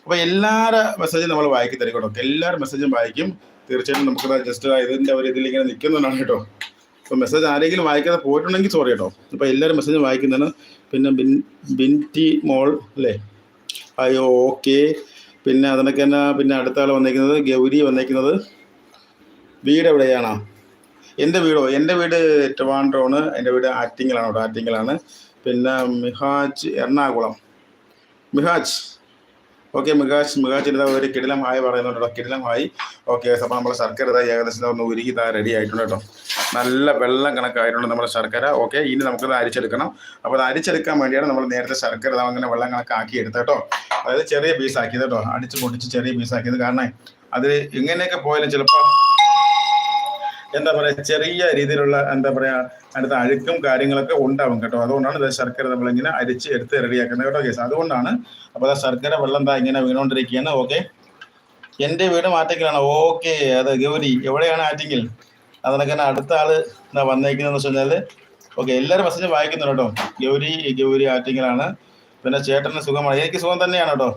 അപ്പോൾ എല്ലാവരുടെ മെസ്സേജും നമ്മൾ വായിക്കി തരും കേട്ടോ. എല്ലാവരും മെസ്സേജും വായിക്കും. തീർച്ചയായിട്ടും നമുക്ക് ജസ്റ്റ് ഇതിന്റെ ഒരു ഇതിൽ ഇങ്ങനെ നിൽക്കുന്നതാണ് കേട്ടോ. അപ്പോൾ മെസ്സേജ് ആരെങ്കിലും വായിക്കാതെ പോയിട്ടുണ്ടെങ്കിൽ സോറി കേട്ടോ. അപ്പോൾ എല്ലാവരും മെസ്സേജ് വായിക്കുന്നതാണ്. പിന്നെ ബിൻ ബിന്റി മോൾ അല്ലേ? അയ്യോ ഓക്കെ പിന്നെ അതിനൊക്കെ തന്നെ പിന്നെ അടുത്ത ആൾ വന്നേക്കുന്നത് ഗൗരി വന്നേക്കുന്നത്. വീട് എവിടെയാണോ? എന്റെ വീടോ? എന്റെ വീട് ട്രിവാൻഡ്രോണ്. എന്റെ വീട് ആറ്റിങ്ങലാണ് അവിടെ ആറ്റിങ്ങലാണ്. പിന്നെ മിഹാജ് എറണാകുളം. മിഹാജ്. ഓക്കെ മികാജ് മികാജ് ഇതാ ഒരു കിടിലം ഹായ് പറയുന്നുണ്ട് കിടിലം ഹായ്. ഓക്കെ അപ്പോൾ നമ്മൾ ശർക്കര ഇതാ ഏകദേശം ഒന്ന് ഉരുകി ഇതാ റെഡി ആയിട്ടുണ്ട് കേട്ടോ. നല്ല വെള്ളം കണക്കായിട്ടുണ്ട് നമ്മുടെ ശർക്കര ഓക്കെ ഇനി നമുക്കത് അരിച്ചെടുക്കണം. അപ്പോൾ അത് അരിച്ചെടുക്കാൻ വേണ്ടിയാണ് നമ്മൾ നേരത്തെ ശർക്കര ഇതാ അങ്ങനെ വെള്ളം കണക്കാക്കി എടുത്തത് കേട്ടോ. അതായത് ചെറിയ പീസാക്കിയത് കേട്ടോ. അടിച്ച് പൊട്ടിച്ച് ചെറിയ പീസാക്കിയത് കാരണം അത് ഇങ്ങനെയൊക്കെ പോയാലും ചിലപ്പോൾ എന്താ പറയുക ചെറിയ രീതിയിലുള്ള എന്താ പറയുക അടുത്ത അഴുക്കും കാര്യങ്ങളൊക്കെ ഉണ്ടാവും കേട്ടോ. അതുകൊണ്ടാണ് ഇത് ശർക്കര നമ്മളിങ്ങനെ അരിച്ച് എടുത്ത് റെഡിയാക്കുന്നത് കേട്ടോ കേസ് അതുകൊണ്ടാണ് അപ്പോൾ ആ ശർക്കര വെള്ളം എന്താ ഇങ്ങനെ വീണുകൊണ്ടിരിക്കുകയാണ് ഓക്കെ എന്റെ വീട് മാറ്റത്തിലാണ് ഓക്കെ അത് ഗൗരി എവിടെയാണ് ആറ്റിങ്ങിൽ? അതിനൊക്കെ അടുത്ത ആൾ എന്താ വന്നേക്കുന്നതെന്ന് വെച്ച് കഴിഞ്ഞാൽ ഓക്കെ എല്ലാവരും മെസ്സേജ് വായിക്കുന്നുണ്ട് കേട്ടോ. ഗൗരി ഗൗരി ആറ്റിങ്ങിലാണ്. പിന്നെ ചേട്ടന് സുഖമാണ്. എനിക്ക് സുഖം തന്നെയാണ് കേട്ടോ.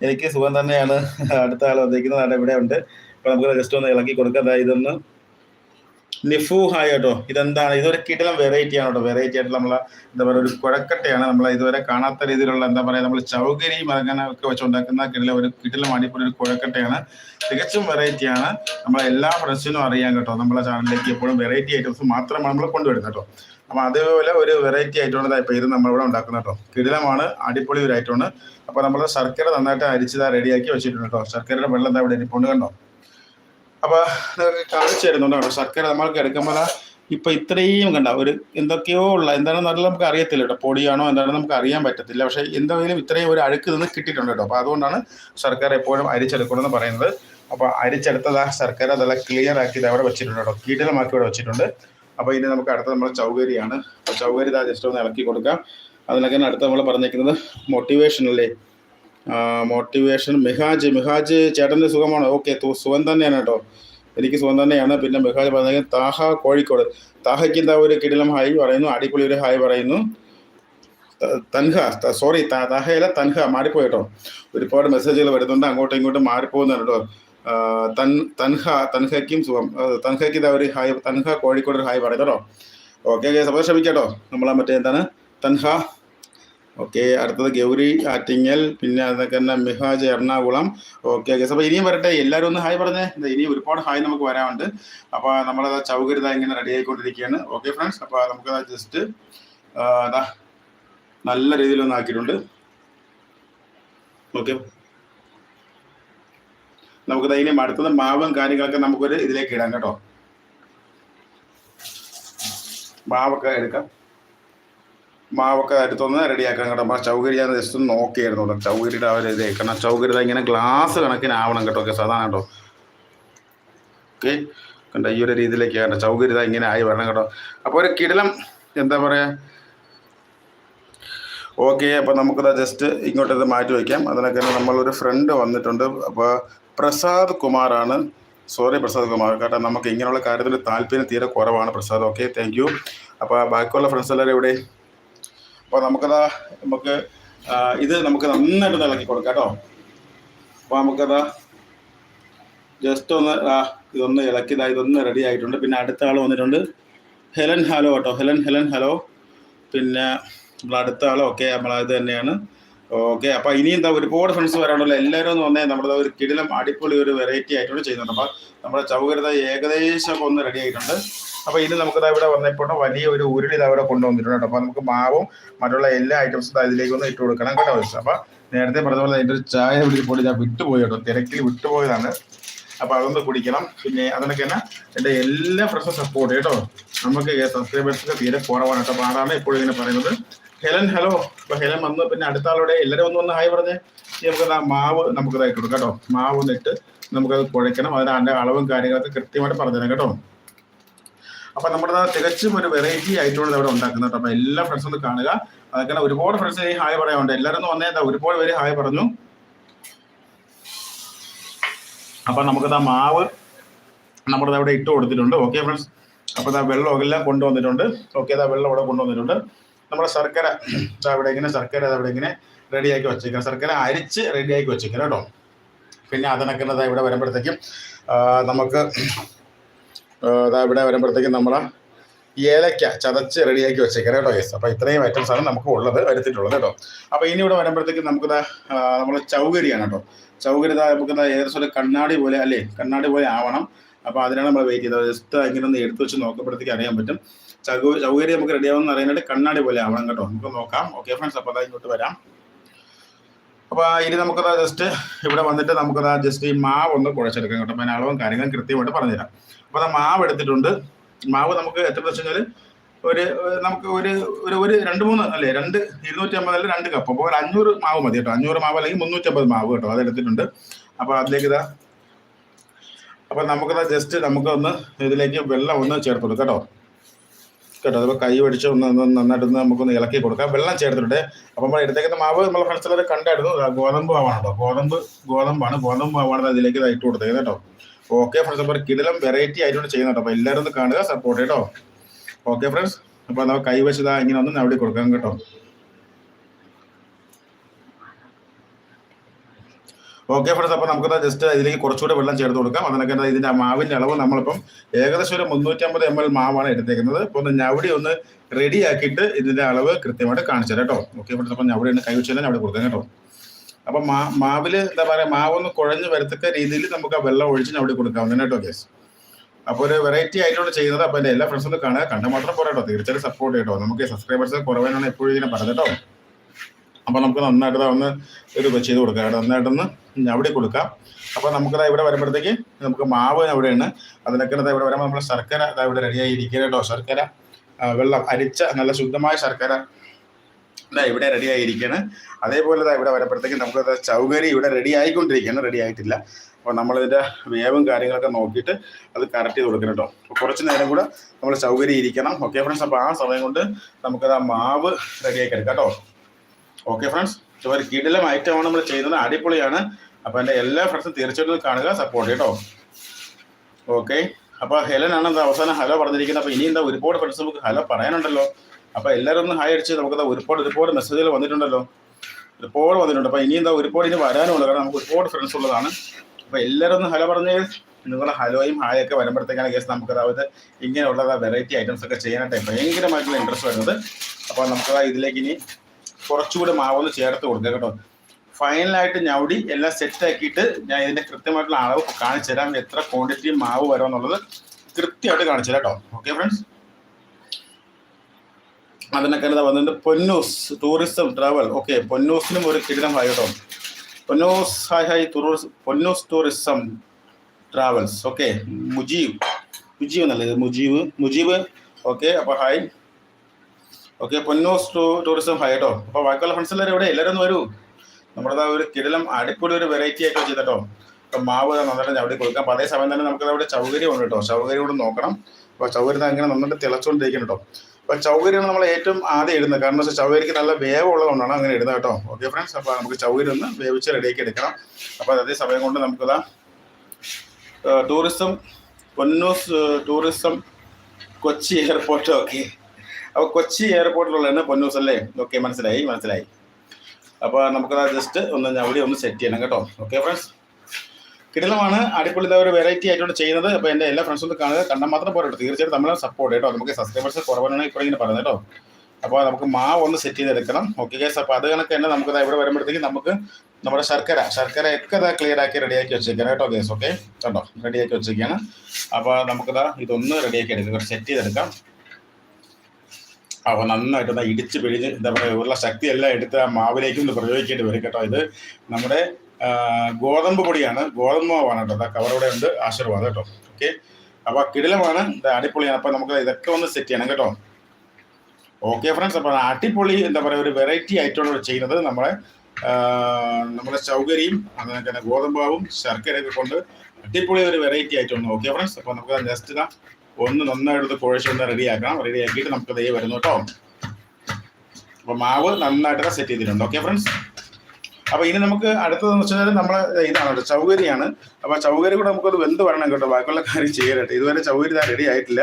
എനിക്ക് സുഖം തന്നെയാണ്. അടുത്ത ആൾ വന്നേക്കുന്നത്. അവിടെ ഇവിടെ ഉണ്ട് അപ്പോൾ നമുക്ക് ജസ്റ്റ് ഒന്ന് ഇളക്കി കൊടുക്കാം. ഇതൊന്ന് നിഫു ഹായ് കേട്ടോ. ഇതെന്താണ്? ഇതൊരു കിടലം വെറൈറ്റി ആണ് കേട്ടോ. വെറൈറ്റി ആയിട്ട് നമ്മളെ എന്താ പറയുക ഒരു കുഴക്കട്ടയാണ്. നമ്മൾ ഇതുവരെ കാണാത്ത രീതിയിലുള്ള എന്താ പറയുക നമ്മൾ ചൗകരി മരങ്ങന ഒക്കെ വെച്ചുണ്ടാക്കുന്ന കിടലം ഒരു കിടലമാണ് ഇപ്പോൾ ഒരു കുഴക്കട്ടയാണ്. തികച്ചും വെറൈറ്റിയാണ് നമ്മളെ എല്ലാ ഫ്രണ്ട്സിനും അറിയാം കേട്ടോ. നമ്മളെ ചാനലിലേക്ക് എപ്പോഴും വെറൈറ്റി ഐറ്റംസ് മാത്രമാണ് നമ്മൾ കൊണ്ടുവരുന്നത് കേട്ടോ. അപ്പോൾ അതേപോലെ ഒരു വെറൈറ്റി ആയിട്ടാണ് ഇപ്പോൾ ഇത് നമ്മളിവിടെ ഉണ്ടാക്കുന്നത് കേട്ടോ. കിടിലമാണ് അടിപൊളി ഒരു ഐറ്റമാണ് അപ്പോൾ നമ്മൾ ശർക്കര നന്നായിട്ട് അരിച്ചതാ റെഡിയാക്കി വെച്ചിട്ടുണ്ട് കേട്ടോ. ശർക്കരയുടെ വെള്ളം എന്താ ഇവിടെ ഇരിപ്പുണ്ട് കണ്ടോ? അപ്പൊ ഇതൊക്കെ കാണിച്ചു തരുന്നുണ്ട് ശർക്കര നമ്മൾക്ക് എടുക്കുമ്പോൾ ഇപ്പൊ ഇത്രയും കണ്ട ഒരു എന്തൊക്കെയോ ഉള്ള എന്താണെന്ന് പറഞ്ഞാൽ നമുക്ക് അറിയത്തില്ല കേട്ടോ. പൊടിയാണോ എന്താണെന്ന് നമുക്ക് അറിയാൻ പറ്റത്തില്ല. പക്ഷെ എന്തായാലും ഇത്രയും ഒരു അഴുക്ക് നിന്ന് കിട്ടിയിട്ടുണ്ട് കേട്ടോ. അപ്പൊ അതുകൊണ്ടാണ് സർക്കാർ എപ്പോഴും അരിച്ചെടുക്കണമെന്ന് പറയുന്നത്. അപ്പൊ അരിച്ചെടുത്തത് ആ സർക്കാർ അതെല്ലാം ക്ലിയർ ആക്കി അവിടെ വെച്ചിട്ടുണ്ട് കേട്ടോ. കീടലമാക്കി ഇവിടെ വെച്ചിട്ടുണ്ട്. അപ്പൊ ഇനി നമുക്ക് അടുത്ത നമ്മുടെ ചൗകരിയാണ്. ചൗകരി ജസ്റ്റ് ഒന്ന് ഇളക്കി കൊടുക്കാം. അതിനൊക്കെ അടുത്ത് നമ്മൾ പറഞ്ഞിരിക്കുന്നത് മോട്ടിവേഷൻ അല്ലേ? മോട്ടിവേഷൻ മെഹാജ് മെഹാജ് ചേട്ടന്റെ സുഖമാണ്? ഓക്കെ സുഖം തന്നെയാണ് കേട്ടോ. എനിക്ക് സുഖം തന്നെയാണ്. പിന്നെ മെഹാജ് പറഞ്ഞത് താഹ കോഴിക്കോട്. താഹയ്ക്ക് എന്താ ഒരു കിടിലം ഹായ് പറയുന്നു അടിപൊളി ഒരു ഹായ് പറയുന്നു. തൻഹ സോറി താഹയല്ല തൻഹ മാറിപ്പോയി കേട്ടോ. ഒരുപാട് മെസ്സേജുകൾ വരുന്നുണ്ട് അങ്ങോട്ടും ഇങ്ങോട്ടും മാറിപ്പോകുന്നുണ്ട് കേട്ടോ. തൻ തൻഹ തൻഹയ്ക്കും സുഖം. തൻഹയ്ക്ക് ഇതാ ഒരു ഹായ് തൻഹ കോഴിക്കോട് ഒരു ഹായ് പറയുന്നു കേട്ടോ. ഓക്കെ ഓക്കെ സപ്പോസ് ക്ഷമിക്കാട്ടോ നമ്മളാ മറ്റേ എന്താണ്? തൻഹ ഓക്കെ അടുത്തത് ഗൗരി ആറ്റിങ്ങൽ പിന്നെ അതൊക്കെ തന്നെ മിഹാജ് എറണാകുളം. ഓക്കെ ഓക്കെ അപ്പോൾ ഇനിയും വരട്ടെ. എല്ലാവരും ഒന്ന് ഹായ് പറഞ്ഞേ. ഇനിയും ഒരുപാട് ഹായ് നമുക്ക് വരാനുണ്ട്. അപ്പോൾ നമ്മളത് ചൗകരിത ഇങ്ങനെ റെഡി ആയിക്കൊണ്ടിരിക്കുകയാണ് ഓക്കെ ഫ്രണ്ട്സ് അപ്പോൾ നമുക്ക് ജസ്റ്റ് അതാ നല്ല രീതിയിലൊന്ന് ആക്കിയിട്ടുണ്ട്. ഓക്കെ. നമുക്ക് ഇനിയും അടുത്തത് മാവും കാര്യങ്ങളൊക്കെ നമുക്കൊരു ഇതിലേക്ക് ഇടാം കേട്ടോ. മാവൊക്കെ എടുക്കാം. മാവൊക്കെ അടുത്തൊന്ന് റെഡി ആക്കാൻ കേട്ടോ. അപ്പോൾ ചൗകരി ഞാൻ ജസ്റ്റ് ഒന്ന് നോക്കിയായിരുന്നു കേട്ടോ. ചൗകരിയുടെ ഒരു ഇത് കാരണം ചൗകരി ഇങ്ങനെ ഗ്ലാസ് കണക്കിനാവണം കേട്ടോ. ഓക്കെ സാധാരണ കേട്ടോ. ഓക്കെ കണ്ടോ ഈ ഒരു രീതിയിലേക്ക് കേട്ടോ. ചൗകരി ഇങ്ങനെ ആയി വരണം കേട്ടോ. അപ്പോൾ ഒരു കിടലം എന്താ പറയുക ഓക്കെ അപ്പോൾ നമുക്കത് ജസ്റ്റ് ഇങ്ങോട്ട് ഇത് മാറ്റി വയ്ക്കാം. അതിനൊക്കെ തന്നെ നമ്മളൊരു ഫ്രണ്ട് വന്നിട്ടുണ്ട്. അപ്പോൾ പ്രസാദ് കുമാറാണ്. സോറി പ്രസാദ് കുമാർ. കാരണം നമുക്ക് ഇങ്ങനെയുള്ള കാര്യത്തിൽ താല്പര്യം തീരെ കുറവാണ് പ്രസാദ്. ഓക്കെ താങ്ക് യു അപ്പോൾ ബാക്കിയുള്ള ഫ്രണ്ട്സ് എല്ലാവരും ഇവിടെ അപ്പോൾ നമുക്കതാ നമുക്ക് ഇത് നമുക്ക് നന്നായിട്ട് ഇളക്കി കൊടുക്കാം കേട്ടോ. അപ്പോൾ നമുക്കതാ ജസ്റ്റ് ഒന്ന് ഇതൊന്ന് ഇളക്കി ഇതാ ഇതൊന്ന് റെഡി ആയിട്ടുണ്ട്. പിന്നെ അടുത്ത ആൾ വന്നിട്ടുണ്ട്. ഹെലൻ ഹലോ കേട്ടോ. Helen Helen hello. പിന്നെ നമ്മൾ അടുത്ത ആൾ ഓക്കെ നമ്മൾ ഇത് തന്നെയാണ്. ഓക്കെ അപ്പോൾ ഇനി എന്താ ഒരുപാട് ഫ്രണ്ട്സ് വരാണല്ലോ എല്ലാവരും ഒന്ന് വന്നേ. നമ്മുടെ ഒരു കിടിലം അടിപൊളി ഒരു വെറൈറ്റി ആയിട്ടുണ്ട് ചെയ്യുന്നുണ്ട്. അപ്പോൾ നമ്മുടെ ചൗകര്യത ഏകദേശം ഒന്ന് റെഡി ആയിട്ടുണ്ട്. അപ്പോൾ ഇനി നമുക്കിത് ഇവിടെ വന്നപ്പോൾ വലിയ ഒരു ഉരുളി ഇത് അവിടെ കൊണ്ടുവന്നിട്ടുണ്ട് കേട്ടോ. അപ്പോൾ നമുക്ക് മാവും മറ്റുള്ള എല്ലാ ഐറ്റംസും അതിലേക്ക് ഒന്ന് ഇട്ട് കൊടുക്കണം കേട്ടോ അപ്പോൾ നേരത്തെ പറഞ്ഞ പോലെ അതിന്റെ ഒരു ചായ പിടിച്ചപ്പോൾ ഞാൻ വിട്ടുപോയി കേട്ടോ. തിരക്കിൽ വിട്ടുപോയതാണ്. അപ്പൊ അതൊന്ന് കുടിക്കണം. പിന്നെ അതിനൊക്കെ തന്നെ എന്റെ എല്ലാ ഫ്രണ്ട്സും സപ്പോർട്ട് കേട്ടോ. നമുക്ക് സബ്സ്ക്രൈബേഴ്സൊക്കെ തീരെ കുറവാണ് കേട്ടോ. അപ്പൊ അതാണ് ഇപ്പോഴും ഇങ്ങനെ പറയുന്നത്. Helen hello. അപ്പൊ ഹെലൻ വന്ന് പിന്നെ അടുത്ത ആളോടെ എല്ലാവരും ഒന്ന് വന്ന് ഹായ് പറഞ്ഞേ. നമുക്ക് ആ മാവ് നമുക്ക് ഇതായിട്ട് കൊടുക്കാം കേട്ടോ. മാവ് ഒന്നിട്ട് നമുക്കത് കുഴക്കണം അതിന് അളവും കാര്യങ്ങളൊക്കെ കൃത്യമായിട്ട് പറഞ്ഞുതരാം കേട്ടോ. അപ്പൊ നമ്മുടെ തികച്ചും ഒരു വെറൈറ്റി ആയിട്ടുള്ളത് അവിടെ ഉണ്ടാക്കുന്നത് കേട്ടോ അപ്പൊ എല്ലാ ഫ്രണ്ട്സും ഒന്ന് കാണുക. അതൊക്കെ ഒരുപാട് ഫ്രണ്ട്സ് ഈ ഹായ് പറയാനുണ്ട് എല്ലാവരും ഒന്ന് വന്നേ ഒരുപാട് പേര് ഹായ് പറഞ്ഞു. അപ്പൊ നമുക്കിതാ മാവ് നമ്മുടെ അവിടെ ഇട്ട് കൊടുത്തിട്ടുണ്ട്. ഓക്കെ ഫ്രണ്ട്സ് അപ്പൊ ഇതാ വെള്ളം എല്ലാം കൊണ്ടുവന്നിട്ടുണ്ട്. ഓക്കെ ഇതാ വെള്ളം അവിടെ കൊണ്ടുവന്നിട്ടുണ്ട്. നമ്മുടെ ശർക്കര അവിടെ ഇങ്ങനെ ശർക്കര അവിടെ ഇങ്ങനെ റെഡിയാക്കി വെച്ചേക്കാം ശർക്കര അരിച്ച് റെഡിയാക്കി വെച്ചേക്കാം കേട്ടോ. പിന്നെ അതിനൊക്കെ ഇവിടെ വരുമ്പോഴത്തേക്കും ആ, നമുക്ക് ആ, ഇവിടെ വരുമ്പോഴത്തേക്കും നമ്മൾ ഏലക്ക ചതച്ച് റെഡിയാക്കി വെച്ചേക്കാം കേട്ടോ യെസ് അപ്പോൾ ഇത്രയും ഐറ്റംസ് ആണ് നമുക്ക് ഉള്ളത് വരുത്തിയിട്ടുള്ളത് കേട്ടോ. അപ്പോൾ ഇനി ഇവിടെ വരുമ്പോഴത്തേക്കും നമുക്കിത് നമ്മൾ ചൗകരിയാണ് കേട്ടോ. ചൗകരി നമുക്കിത് ഏകദേശം ഒരു കണ്ണാടി പോലെ അല്ലേ കണ്ണാടി പോലെ ആവണം. അപ്പോൾ അതിനാണ് നമ്മൾ വെയിറ്റ് ചെയ്തത്. ജസ്റ്റ് ഇങ്ങനെ ഒന്ന് എടുത്തു വെച്ച് നോക്കുമ്പോഴത്തേക്ക് അറിയാൻ പറ്റും. ചൗ ചൗകര്യം നമുക്ക് റെഡി ആവുമെന്ന് അറിയാനായിട്ട് കണ്ണാടി പോലെ ആവണം കേട്ടോ. നമുക്ക് നോക്കാം. ഓക്കെ ഫ്രണ്ട്സ് അപ്പോൾ അതാ ഇങ്ങോട്ട് വരാം. അപ്പോൾ ഇനി നമുക്കത് ജസ്റ്റ് ഇവിടെ വന്നിട്ട് നമുക്കത് ജസ്റ്റ് ഈ മാവ് ഒന്ന് കുഴച്ചെടുക്കാം കേട്ടോ. അപ്പോൾ അളവും കാര്യങ്ങളും കൃത്യമായിട്ട് പറഞ്ഞുതരാം. അപ്പോൾ ആ മാവ് എടുത്തിട്ടുണ്ട്. മാവ് നമുക്ക് എത്ര വെച്ച് ഒരു നമുക്ക് ഒരു ഒരു ഒരു രണ്ട് മൂന്ന് അല്ലേ രണ്ട് ഇരുന്നൂറ്റി അമ്പത് അല്ലെ രണ്ട് കപ്പ്. അപ്പോൾ ഒരു അഞ്ഞൂറ് മാവ് മതി കേട്ടോ. അഞ്ഞൂറ് മാവ് അല്ലെങ്കിൽ മുന്നൂറ്റമ്പത് മാവ് കേട്ടോ അതെടുത്തിട്ടുണ്ട് അപ്പോൾ അതിലേക്ക് ഇതാ അപ്പോൾ നമുക്കത് ജസ്റ്റ് നമുക്കൊന്ന് ഇതിലേക്ക് വെള്ളം ഒന്ന് ചേർത്തുള്ളൂ കേട്ടോ. കേട്ടോ അതിപ്പോൾ കൈ പിടിച്ച് ഒന്ന് നന്നായിട്ടൊന്ന് നമുക്കൊന്ന് ഇളക്കി കൊടുക്കാം. വെള്ളം ചേർത്തിട്ടുണ്ട്. അപ്പം നമ്മൾ എടുത്തേക്കുന്ന മാവ് നമ്മൾ ഫ്രണ്ട്സിലൊക്കെ കണ്ടായിരുന്നു. ഗോതമ്പ് മാവാണ് കേട്ടോ. ഗോതമ്പ് ഗോതമ്പാണ്. ഗോതമ്പ് മാവാണ് അതിലേക്ക് ഇട്ട് കൊടുത്തേക്കുന്നത് കേട്ടോ. ഓക്കെ ഫ്രണ്ട്സ് അപ്പോൾ കിടിലം വെറൈറ്റി ആയിട്ടുണ്ട് ചെയ്യുന്നത് കേട്ടോ. അപ്പോൾ എല്ലാവരും ഒന്ന് കാണുക സപ്പോർട്ട് കേട്ടോ. ഓക്കെ ഫ്രണ്ട്സ് അപ്പോൾ നമ്മൾ കൈ വെച്ചതാ ഇങ്ങനെ ഒന്ന് അവിടെ കൊടുക്കാം കേട്ടോ. ഓക്കെ ഫ്രണ്ട്സ് അപ്പോൾ നമുക്ക് ജസ്റ്റ് ഇതിലേക്ക് കുറച്ചുകൂടെ വെള്ളം ചേർത്ത് കൊടുക്കാം. അതിനൊക്കെ ഇതിന്റെ മാവിന്റെ അളവ് നമ്മളിപ്പം ഏകദേശം ഒരു മുന്നൂറ്റമ്പത് എം എൽ മാവാണ് എടുത്തേക്കുന്നത്. അപ്പോൾ ഒന്ന് ഞവടി ഒന്ന് റെഡി ആക്കിയിട്ട് ഇതിന്റെ അളവ് കൃത്യമായിട്ട് കാണിച്ചു തരാം കേട്ടോ. ഓക്കെ ഫ്രണ്ട്സ് അപ്പം ഞവടി ഒന്ന് കൈ വെച്ച് തന്നെ അവിടെ കൊടുക്കാം കേട്ടോ. അപ്പം മാ മാവിൽ എന്താ പറയുക മാവൊന്ന് കുഴഞ്ഞ് വരത്തക്ക രീതിയിൽ നമുക്ക് ആ വെള്ളം ഒഴിച്ച് അവിടെ കൊടുക്കാം കേട്ടോ ഗ്യാസ് അപ്പോൾ ഒരു വെറൈറ്റി ആയിട്ടാണ് ചെയ്യുന്നത്. അപ്പോൾ എന്റെ എല്ലാ ഫ്രണ്ട്സും ഒന്ന് കാണുക. കണ്ട മാത്രം പോരാ കേട്ടോ. തീർച്ചയായിട്ടും സപ്പോർട്ട് ചെയ്യട്ടോ. നമുക്ക് സബ്സ്ക്രൈബേഴ്സ് കുറവാനാണ് എപ്പോഴും ഇങ്ങനെ പറഞ്ഞിട്ടോ അപ്പോൾ നമുക്ക് നന്നായിട്ട് ഒന്ന് ഇത് ചെയ്ത് കൊടുക്കാം. നന്നായിട്ടൊന്ന് ഞവടി കൊടുക്കാം. അപ്പോൾ നമുക്കത് ഇവിടെ വരുമ്പോഴത്തേക്ക് നമുക്ക് മാവ് അവിടെയാണ്. അതിനൊക്കെ ഇവിടെ വരുമ്പോൾ നമ്മൾ ശർക്കര അതാ ഇവിടെ റെഡിയായി ഇരിക്കുക കേട്ടോ ശർക്കര വെള്ളം അരിച്ച നല്ല ശുദ്ധമായ ശർക്കര ഇതാ ഇവിടെ റെഡി ആയിരിക്കുകയാണ്. അതേപോലെ ഇതാ ഇവിടെ വരുമ്പോഴത്തേക്ക് നമുക്ക് ചൗകരി ഇവിടെ റെഡി ആയിക്കൊണ്ടിരിക്കുകയാണ്. റെഡി ആയിട്ടില്ല. അപ്പോൾ നമ്മളിതിന്റെ വേവും കാര്യങ്ങളൊക്കെ നോക്കിയിട്ട് അത് കറക്റ്റ് ചെയ്ത് കൊടുക്കണം കേട്ടോ അപ്പോൾ കുറച്ച് നേരം കൂടെ നമ്മൾ ചൗകരി ഇരിക്കണം. ഓക്കെ ഫ്രണ്ട്സ് അപ്പോൾ ആ സമയം കൊണ്ട് നമുക്കത് ആ മാവ് റെഡിയാക്കി എടുക്കാം കേട്ടോ ഓക്കെ ഫ്രണ്ട്സ് ഒരു കിടിലം ഐറ്റമാണ് നമ്മൾ ചെയ്യുന്നത്. അടിപൊളിയാണ്. അപ്പോൾ എന്റെ എല്ലാ ഫ്രണ്ട്സും തീർച്ചയായിട്ടും കാണുക സപ്പോർട്ട് കേട്ടോ ഓക്കെ അപ്പോൾ ഹെലൻ ആണ് എന്താ അവസാനം ഹലോ പറഞ്ഞിരിക്കുന്നത്. അപ്പോൾ ഇനി എന്താ ഒരുപാട് ഫ്രണ്ട്സ് നമുക്ക് ഹലോ പറയാനുണ്ടല്ലോ. അപ്പോൾ എല്ലാവരും ഒന്ന് ഹായ് അടിച്ച് നമുക്ക് ഒരുപാട് ഒരുപാട് മെസ്സേജുകൾ വന്നിട്ടുണ്ടല്ലോ. ഒരുപാട് വന്നിട്ടുണ്ട്. അപ്പോൾ ഇനി എന്താ ഒരുപാട് ഇനി വരാനുണ്ട് കാരണം നമുക്ക് ഒരുപാട് ഫ്രണ്ട്സ് ഉള്ളതാണ്. അപ്പോൾ എല്ലാവരും ഒന്ന് ഹലോ പറഞ്ഞ്. നിങ്ങളുടെ ഹലോയും ഹായൊക്കെ വരുമ്പോഴത്തേക്കാണ് കേസ് നമുക്ക് അതായത് ഇങ്ങനെയുള്ള വെറൈറ്റി ഐറ്റംസ് ഒക്കെ ചെയ്യാനായിട്ട് ഭയങ്കരമായിട്ടുള്ള ഇൻട്രസ്റ്റ് വരുന്നത്. അപ്പോൾ നമുക്ക് ഇതിലേക്ക് ഇനി കുറച്ചുകൂടി മാവൊന്ന് ചേർത്ത് കൊടുക്കുക കേട്ടോ. ഫൈനലായിട്ട് ഞവടി എല്ലാം സെറ്റ് ആക്കിയിട്ട് ഞാൻ ഇതിന്റെ കൃത്യമായിട്ടുള്ള അളവ് കാണിച്ചു തരാം. എത്ര ക്വാണ്ടിറ്റി മാവ് വരുമെന്നുള്ളത് കൃത്യമായിട്ട് കാണിച്ചു തരാം കേട്ടോ. ഓക്കെ ഫ്രണ്ട്സ് അതിനൊക്കെ എന്താ വന്നിട്ട് പൊന്നൂസ് ടൂറിസം ട്രാവൽ ഓക്കെ പൊന്നൂസിനും ഒരു കിരീടം ഹായ് കേട്ടോ. Ponnoos hi hi tourism Ponnoos tourism travels okay Mujeev Mujeev എന്നല്ലേ? മുജീബ് മുജീവ് ഓക്കെ അപ്പോൾ hi. Okay Ponnoos to tourism hi കേട്ടോ. അപ്പോൾ ബാക്കിയുള്ള ഫ്രണ്ട്സ് എല്ലാവരും ഇവിടെ എല്ലാവരും ഒന്ന് വരൂ. നമ്മുടെ ഒരു കിടലം അടിപൊളി ഒരു വെറൈറ്റി ആയിട്ട് ചെയ്തിട്ടോ ഇപ്പം മാവ് നന്നായിട്ട് അവിടെ കൊടുക്കാം. അതേ സമയം തന്നെ നമുക്ക് അവിടെ ചൗകര്യം ഉണ്ട് കേട്ടോ. ചൗകര്യം കൂടെ നോക്കണം. അപ്പോൾ ചൗകര്യം അങ്ങനെ നന്നായിട്ട് തിളച്ചുകൊണ്ടിരിക്കണം കേട്ടോ. അപ്പോൾ ചൗകര്യമാണ് നമ്മൾ ഏറ്റവും ആദ്യം ഇടുന്നത്. കാരണം വെച്ചാൽ ചൗകരിക്ക് നല്ല വേവ് ഉള്ളതുകൊണ്ടാണ് അങ്ങനെ ഇടുന്നത് കേട്ടോ. ഓക്കെ ഫ്രണ്ട്സ് അപ്പോൾ നമുക്ക് ചൗകര്യം ഒന്ന് വേവിച്ച് റെഡിയാക്കി എടുക്കണം. അപ്പോൾ അതേ സമയം കൊണ്ട് നമുക്കിതാ tourism Ponnoos tourism Kochi airport okay. അപ്പോൾ കൊച്ചി എയർപോർട്ടിലുള്ളതാണ് പൊന്നൂസ് അല്ലേ? ഓക്കെ മനസ്സിലായി മനസ്സിലായി. അപ്പോൾ നമുക്കത് ജസ്റ്റ് ഒന്ന് ഞവടി ഒന്ന് സെറ്റ് ചെയ്യണം കേട്ടോ. ഓക്കെ ഫ്രണ്ട്സ് കിടിലമാണ് അടിപൊളി ഒരു വെറൈറ്റി ആയിട്ടാണ് ചെയ്യുന്നത്. അപ്പോൾ എന്റെ എല്ലാ ഫ്രണ്ട്സും ഒന്ന് കാണുക. കണ്ടാൽ മാത്രം പോരാ തീർച്ചയായിട്ടും നമ്മളെ സപ്പോർട്ട് കേട്ടോ. നമുക്ക് സബ്സ്ക്രൈബേഴ്സ് കുറവാണ് ഇപ്പോൾ ഇങ്ങനെ പറയുന്നത് കേട്ടോ. അപ്പോൾ നമുക്ക് മാവ് ഒന്ന് സെറ്റ് ചെയ്തെടുക്കണം. ഓക്കെ ഗൈസ് അപ്പോൾ അത് കണക്ക് തന്നെ നമുക്ക് ഇവിടെ വരുമ്പോഴത്തേക്ക് നമുക്ക് നമ്മുടെ ശർക്കര ശർക്കര ഒക്കെ ഇതാ ക്ലിയർ ആക്കി റെഡിയാക്കി വെച്ചേക്കണം കേട്ടോ ഗൈസ് ഓക്കെ കണ്ടോ? റെഡിയാക്കി വെച്ചേക്കാണ്. അപ്പോൾ നമുക്കിതാ ഇതൊന്ന് റെഡിയാക്കി എടുക്കാം. സെറ്റ് ചെയ്തെടുക്കാം. അപ്പോൾ നന്നായിട്ട് ഒന്ന് ഇടിച്ച് പിഴിഞ്ഞ് എന്താ പറയുക ഉള്ള ശക്തിയെല്ലാം എടുത്ത് ആ മാവിലേക്ക് ഒന്ന് പ്രയോഗിക്കേണ്ടി വരും കേട്ടോ. ഇത് നമ്മുടെ ഗോതമ്പ് പൊടിയാണ്. ഗോതമ്പ് മാവാണ് കേട്ടോ. കവറോടെ ഉണ്ട്. ആശീർവാദം കേട്ടോ. ഓക്കെ അപ്പോൾ കിടിലമാണ്. അടിപൊളിയാണ്. അപ്പോൾ നമുക്ക് ഇതൊക്കെ ഒന്ന് സെറ്റ് ചെയ്യണം കേട്ടോ. ഓക്കെ ഫ്രണ്ട്സ് അപ്പോൾ അടിപൊളി എന്താ പറയുക ഒരു വെറൈറ്റി ആയിട്ടുള്ള ചെയ്യുന്നത് നമ്മളെ നമ്മുടെ ചൗകരിയും അങ്ങനെ തന്നെ ഗോതമ്പാവും ശർക്കരയൊക്കെ കൊണ്ട് അടിപൊളി ഒരു വെറൈറ്റി ആയിട്ടുണ്ട് ഓക്കെ ഫ്രണ്ട്സ് അപ്പോൾ നമുക്ക് ജസ്റ്റ് ഇതാ ഒന്ന് നന്നായിട്ട് കുഴച്ച് ഒന്ന് റെഡിയാക്കണം. റെഡിയാക്കിയിട്ട് നമുക്ക് ദയ വരുന്നു കേട്ടോ. അപ്പോൾ മാവ് നന്നായിട്ട് സെറ്റ് ചെയ്തിട്ടുണ്ട്. ഓക്കെ ഫ്രണ്ട്സ് അപ്പോൾ ഇനി നമുക്ക് അടുത്തതെന്ന് വെച്ചാൽ നമ്മളെ ഇതാണ് ചൗകരിയാണ്. അപ്പോൾ ചൗകരി കൂടെ നമുക്കത് വെന്ത് വരണം കേട്ടോ ബാക്കിയുള്ള കാര്യം ചെയ്യാനായിട്ട് ഇതുവരെ ചൗകരി ഇതാ റെഡി ആയിട്ടില്ല.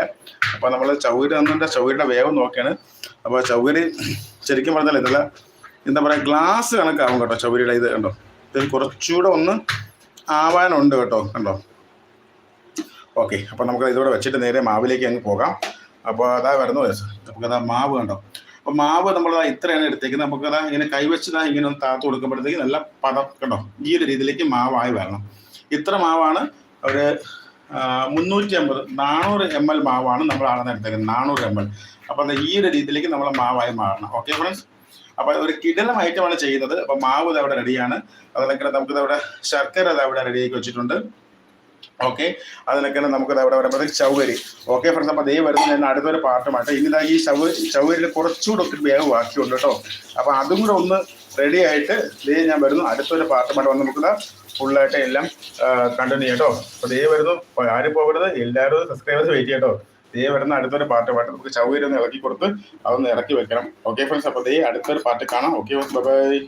അപ്പോൾ നമ്മൾ ചൗകരി തന്നിട്ട് ചൗകരിയുടെ വേഗം നോക്കിയാണ് അപ്പോൾ ചൗകരി ശരിക്കും പറഞ്ഞാൽ ഇതല്ല എന്താ പറയുക ഗ്ലാസ് കണക്കാവും കേട്ടോ ചൗകരിയുടെ ഇത് കണ്ടോ. ഇതിൽ കുറച്ചുകൂടെ ഒന്ന് ആവാനുണ്ട് കേട്ടോ കണ്ടോ? ഓക്കെ അപ്പോൾ നമുക്ക് ഇതോടെ വെച്ചിട്ട് നേരെ മാവിലേക്ക് അങ്ങ് പോകാം. അപ്പോൾ അതാ വരുന്നു നമുക്കതാ മാവ് കണ്ടോ? അപ്പോൾ മാവ് നമ്മൾ ഇത്രയാണ് എടുത്തേക്കുന്നത്. നമുക്കതാ ഇങ്ങനെ കൈവച്ചതാ ഇങ്ങനെ ഒന്ന് താത്ത് കൊടുക്കുമ്പോഴത്തേക്ക് നല്ല പദം കണ്ടോ? ഈ ഒരു രീതിയിലേക്ക് മാവായി വരണം. ഇത്ര മാവാണ് ഒരു മുന്നൂറ്റി അമ്പത് നാനൂറ് എം എൽ മാവാണ് നമ്മൾ അളന്ന് എടുത്തേക്കുന്നത്. നാനൂറ് എം എൽ അപ്പോൾ ഈ ഒരു രീതിയിലേക്ക് നമ്മൾ മാവായി മാറണം. ഓക്കെ ഫ്രണ്ട്സ് അപ്പോൾ ഒരു കിടലം ഐറ്റമാണ് ചെയ്യുന്നത്. അപ്പോൾ മാവ് അവിടെ റെഡിയാണ് അതല്ലെങ്കിൽ നമുക്ക് അവിടെ ശർക്കര അവിടെ റെഡിയാക്കി വെച്ചിട്ടുണ്ട്. ഓക്കെ അതിനൊക്കെ നമുക്ക് അവിടെ വരുമ്പോഴത്തേക്ക് ചൗകരി ഓക്കെ ഫ്രണ്ട്സ് അപ്പോൾ ദേ വരുന്നത് ഞാൻ അടുത്തൊരു പാട്ടുമായിട്ട്. ഇനി ഈ ചൗ ചൗകരിയിൽ കുറച്ചുകൂടെ ഒത്തിരി വേഗം ബാക്കിയുണ്ട് കേട്ടോ. അപ്പോൾ അതും കൂടെ ഒന്ന് റെഡി ആയിട്ട് ദേ ഞാൻ വരുന്നു. അടുത്തൊരു പാട്ടുമായിട്ട് വന്ന് നമുക്ക് ഫുള്ളായിട്ട് എല്ലാം കണ്ടിന്യൂ കേട്ടോ. അപ്പോൾ ദേ വരുന്നു. ആരും പോകരുത്. എല്ലാവരും സബ്സ്ക്രൈബേഴ്സ് വെയിറ്റ് ചെയ്യട്ടോ ദേ വരുന്ന അടുത്തൊരു പാട്ടുമായിട്ട് നമുക്ക് ചൗവരി ഒന്ന് ഇറക്കി കൊടുത്ത് അതൊന്ന് ഇറക്കി വെക്കണം. ഓക്കെ ഫ്രണ്ട്സ് അപ്പോൾ ദേ അടുത്തൊരു പാട്ട് കാണാം. Okay bye